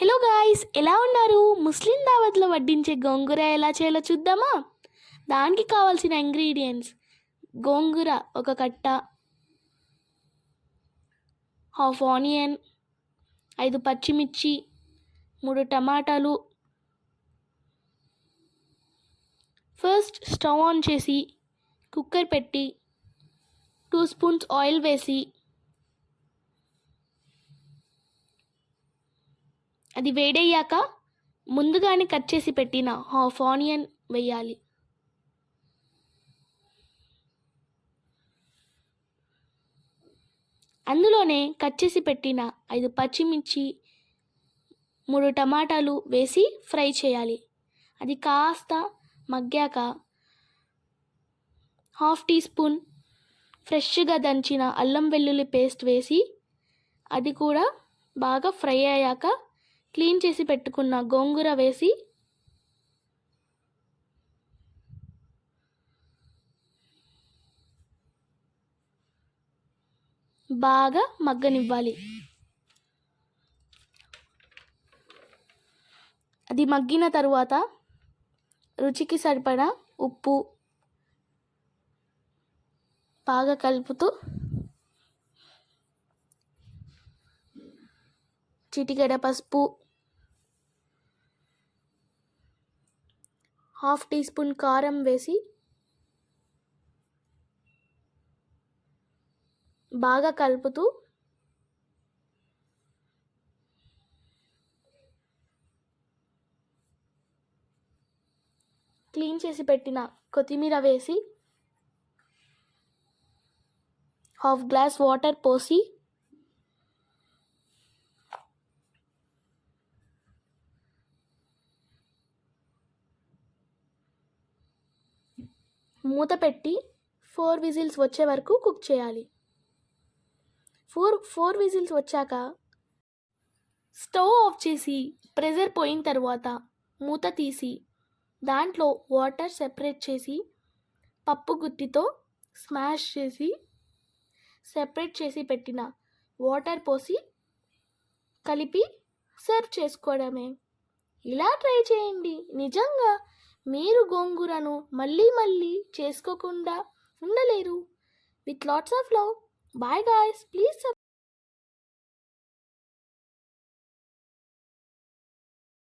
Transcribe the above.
Hello guys ఎలా ఉన్నారు? ముస్లిం దావత్లో వడ్డించే గోంగూర ఎలా చేయాలో చూద్దామా? దానికి కావాల్సిన ఇంగ్రీడియంట్స్. గోంగూర ఒక కట్ట హాఫ్ ఆనియన్ ఐదు పచ్చిమిర్చి మూడు టమాటాలు. ఫస్ట్ స్టవ్ ఆన్ చేసి కుక్కర్ పెట్టి టూ స్పూన్స్ ఆయిల్ వేసి అది వేడయ్యాక ముందుగానే కట్ చేసి పెట్టిన హాఫ్ ఆనియన్ వేయాలి. అందులోనే కట్ చేసి పెట్టిన ఐదు పచ్చిమిర్చి మూడు టమాటాలు వేసి ఫ్రై చేయాలి. అది కాస్త మగ్గాక హాఫ్ టీ స్పూన్ ఫ్రెష్గా దంచిన అల్లం వెల్లుల్లి పేస్ట్ వేసి అది కూడా బాగా ఫ్రై అయ్యాక క్లీన్ చేసి పెట్టుకున్న గోంగూర వేసి బాగా మగ్గనివ్వాలి. అది మగ్గిన తరువాత రుచికి సరిపడా ఉప్పు బాగా కలుపుతూ చిటికెడ పసుపు హాఫ్ టీ స్పూన్ కారం వేసి బాగా కలుపుతూ క్లీన్ చేసి పెట్టిన కొత్తిమీర వేసి హాఫ్ గ్లాస్ వాటర్ పోసి మూత పెట్టి ఫోర్ విజిల్స్ వచ్చే వరకు కుక్ చేయాలి. ఫోర్ ఫోర్ విజిల్స్ వచ్చాక స్టవ్ ఆఫ్ చేసి ప్రెజర్ పోయిన తర్వాత మూత తీసి దాంట్లో వాటర్ సెపరేట్ చేసి పప్పు గుత్తితో స్మాష్ చేసి సెపరేట్ చేసి పెట్టిన వాటర్ పోసి కలిపి సర్వ్ చేసుకోవడమే. ఇలా ట్రై చేయండి. నిజంగా మీరు గోంగూరను మళ్ళీ మళ్ళీ చేసుకోకుండా ఉండలేరు. With lots of love bye guys please